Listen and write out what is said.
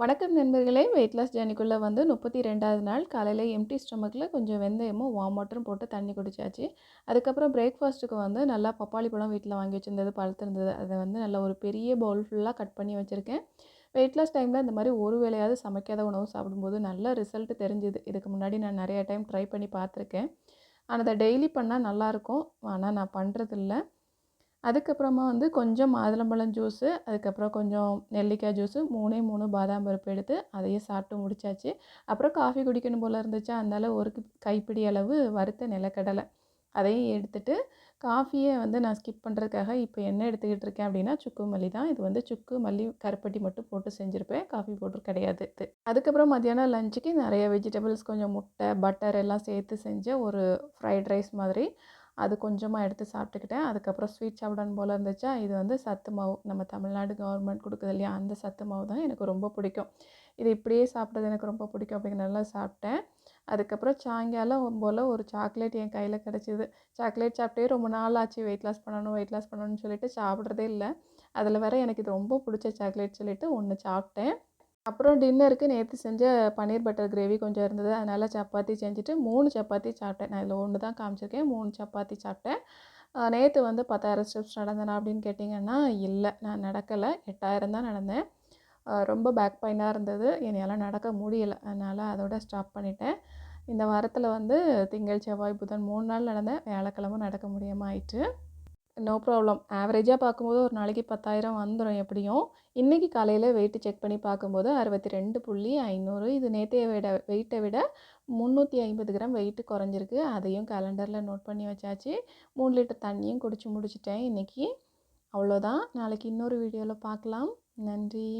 வணக்கம் நண்பர்களே. Weight loss ஜேர்னிக்குள்ளே வந்து முப்பத்தி ரெண்டாவது நாள். காலையில் எம்டி ஸ்டொமக்கில் கொஞ்சம் வெந்தயமும் வார்ம் வாட்டரும் போட்டு தண்ணி குடிச்சாச்சு. அதுக்கப்புறம் பிரேக்ஃபாஸ்ட்டுக்கு வந்து நல்லா பப்பாளி பழம் வீட்டில் வாங்கி வச்சுருந்தது பழுத்திருந்தது. அதை வந்து நல்லா ஒரு பெரிய பவுல் ஃபுல்லாக கட் பண்ணி வச்சுருக்கேன். வெயிட் லாஸ் டைமில் இந்த மாதிரி ஒரு வேளையாவது சமைக்காத உணவு சாப்பிடும்போது நல்ல ரிசல்ட் தெரிஞ்சுது. இதுக்கு முன்னாடி நான் நிறையா டைம் ட்ரை பண்ணி பார்த்துருக்கேன். ஆனால் அதை டெய்லி பண்ணால் நல்லாயிருக்கும் ஆனால் நான் பண்ணுறதில்ல அதுக்கப்புறமா வந்து கொஞ்சம் மாதுளம்பழம் ஜூஸு அதுக்கப்புறம் கொஞ்சம் நெல்லிக்காய் ஜூஸு மூணே மூணு பாதாம் பருப்பு எடுத்து அதையே சாப்பிட்டு முடிச்சாச்சு. அப்புறம் காஃபி குடிக்கணும் போல் இருந்துச்சா. அதனால் ஒரு கைப்பிடி அளவு வறுத்த நிலக்கடலை அதையும் எடுத்துகிட்டு காஃபியை வந்து நான் ஸ்கிப் பண்ணுறதுக்காக இப்போ என்ன எடுத்துக்கிட்டு இருக்கேன் அப்படின்னா சுக்கு மல்லி தான். இது வந்து சுக்கு மல்லி கருப்பட்டி மட்டும் போட்டு செஞ்சுருப்பேன். காஃபி பவுடர் கிடையாது அதுக்கப்புறம் மத்தியானம் லஞ்சுக்கு நிறைய வெஜிடபிள்ஸ் கொஞ்சம் முட்டை பட்டர் எல்லாம் சேர்த்து செஞ்ச ஒரு ஃப்ரைட் ரைஸ் மாதிரி அது கொஞ்சமாக எடுத்து சாப்பிட்டுக்கிட்டேன். அதுக்கப்புறம் ஸ்வீட் சாப்பிடணும் போல் இருந்துச்சா இது வந்து சத்து மாவு. நம்ம தமிழ்நாடு கவர்மெண்ட் கொடுக்குது இல்லையா அந்த சத்து மாவு தான் எனக்கு ரொம்ப பிடிக்கும். இது இப்படியே சாப்பிட்றது எனக்கு ரொம்ப பிடிக்கும் அப்படிங்கிறனால சாப்பிட்டேன். அதுக்கப்புறம் சாயங்காலம் போல் ஒரு சாக்லேட் என் கையில் கிடச்சிது. சாக்லேட் சாப்பிட்டே ரொம்ப நாள் ஆச்சு. வெயிட் லாஸ் பண்ணணும் வெயிட் லாஸ் பண்ணணும்னு சொல்லிட்டு சாப்பிட்றதே இல்லை. அதில் வேற எனக்கு இது ரொம்ப பிடிச்ச சாக்லேட் சொல்லிவிட்டு ஒன்று சாப்பிட்டேன். அப்புறம் டின்னருக்கு நேற்று செஞ்ச பன்னீர் பட்டர் கிரேவி கொஞ்சம் இருந்தது. அதனால் சப்பாத்தி செஞ்சுட்டு மூணு சப்பாத்தி சாப்பிட்டேன். நான் இதில் ஒன்று தான் காமிச்சிருக்கேன். மூணு சப்பாத்தி சாப்பிட்டேன். நேற்று வந்து பத்தாயிரம் ஸ்டெப்ஸ் நடந்தேனா அப்படின்னு கேட்டிங்கன்னா இல்லை. நான் நடக்கலை. எட்டாயிரம் தான் நடந்தேன். ரொம்ப பேக் பெயினாக இருந்தது. என்னையால் நடக்க முடியலை. அதனால் அதோட ஸ்டாப் பண்ணிட்டேன். இந்த வாரத்தில் வந்து திங்கள் செவ்வாய் புதன் மூணு நாள் நடந்தேன். வியாழக்கிழமை நடக்க முடியாமல் ஆயிட்டு. நோ ப்ராப்ளம் ஆவரேஜாக பார்க்கும்போது ஒரு நாளைக்கு பத்தாயிரம் வந்துடும் எப்படியும். இன்றைக்கி காலையில் வெயிட்டு செக் பண்ணி பார்க்கும்போது அறுபத்தி ரெண்டு புள்ளி ஐநூறு. இது நேற்றைய விட வெயிட்டை விட முந்நூற்றி ஐம்பது கிராம் வெயிட்டு குறைஞ்சிருக்கு. அதையும் கேலண்டரில் நோட் பண்ணி வச்சாச்சு. மூணு லிட்டர் தண்ணியும் குடிச்சு முடிச்சிட்டேன் இன்றைக்கி அவ்வளோதான். நாளைக்கு இன்னொரு வீடியோவில் பார்க்கலாம். நன்றி.